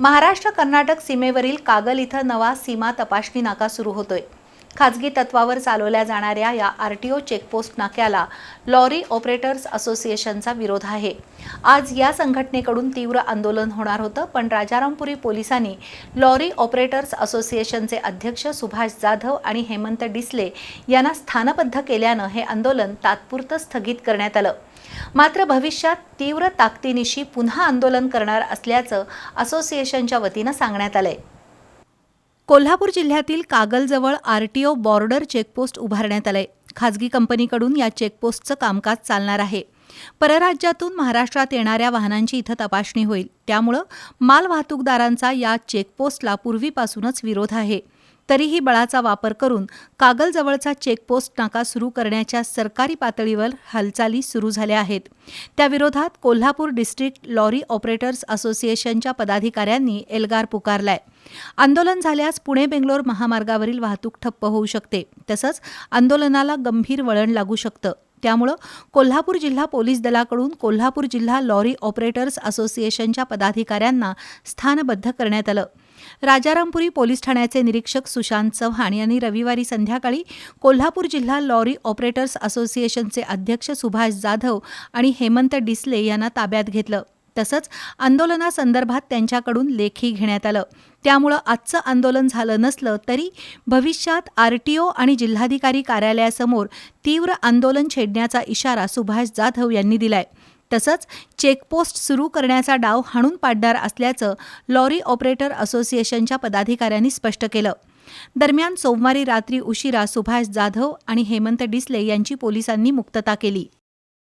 महाराष्ट्र कर्नाटक सीमेवरील कागल इथं नवा सीमा तपासणी नाका सुरू होतोय. खाजगी तत्वावर चालवल्या जाणाऱ्या या आर टी ओ चेकपोस्ट नाक्याला लॉरी ऑपरेटर्स असोसिएशनचा विरोध आहे. आज या संघटनेकडून तीव्र आंदोलन होणार होतं पण राजारामपुरी पोलिसांनी लॉरी ऑपरेटर्स असोसिएशनचे अध्यक्ष सुभाष जाधव आणि हेमंत डिसले यांना स्थानबद्ध केल्यानं हे आंदोलन तात्पुरतं स्थगित करण्यात आलं. मात्र भविष्यात तीव्र ताकदीनिशी पुन्हा आंदोलन करणार असल्याचं असोसिएशनच्या वतीनं सांगण्यात आलंय. कोल्हापूर जिल्ह्यातील कागलजवळ आरटीओ बॉर्डर चेकपोस्ट उभारण्यात आलंय. खाजगी कंपनीकडून या चेकपोस्टचं कामकाज चालणार आहे. परराज्यातून महाराष्ट्रात येणाऱ्या वाहनांची इथं तपासणी होईल. त्यामुळं माल वाहतूकदारांचा या चेकपोस्टला पूर्वीपासूनच विरोध आहे. तरीही बळाचा वापर करून कागलजवळचा चेकपोस्ट नाका सुरू करण्याच्या सरकारी पातळीवर हालचाली सुरू झाल्या आहेत. त्याविरोधात कोल्हापूर डिस्ट्रिक्ट लॉरी ऑपरेटर्स असोसिएशनच्या पदाधिकाऱ्यांनी एल्गार पुकारलाय. आंदोलन झाल्यास पुणे बेंगलोर महामार्गावरील वाहतूक ठप्प होऊ शकते. तसंच आंदोलनाला गंभीर वळण लागू शकतं. त्यामुळं कोल्हापूर जिल्हा पोलीस दलाकडून कोल्हापूर जिल्हा लॉरी ऑपरेटर्स असोसिएशनच्या पदाधिकाऱ्यांना स्थानबद्ध करण्यात आलं. राजारामपुरी पोलीस ठाण्याचे निरीक्षक सुशांत चव्हाण यांनी रविवारी संध्याकाळी कोल्हापूर जिल्हा लॉरी ऑपरेटर्स असोसिएशनचे अध्यक्ष सुभाष जाधव आणि हेमंत डिसले यांना ताब्यात घेतलं. तसंच आंदोलनासंदर्भात त्यांच्याकडून लेखी घेण्यात आलं. त्यामुळं आजचं आंदोलन झालं नसलं तरी भविष्यात आरटीओ आणि जिल्हाधिकारी कार्यालयासमोर तीव्र आंदोलन छेडण्याचा इशारा सुभाष जाधव यांनी दिलाय. तसंच चेकपोस्ट सुरू करण्याचा डाव हाणून पाडणार असल्याचं लॉरी ऑपरेटर असोसिएशनच्या पदाधिकाऱ्यांनी स्पष्ट केलं. दरम्यान सोमवारी रात्री उशिरा सुभाष जाधव आणि हेमंत डिसले यांची पोलिसांनी मुक्तता केली.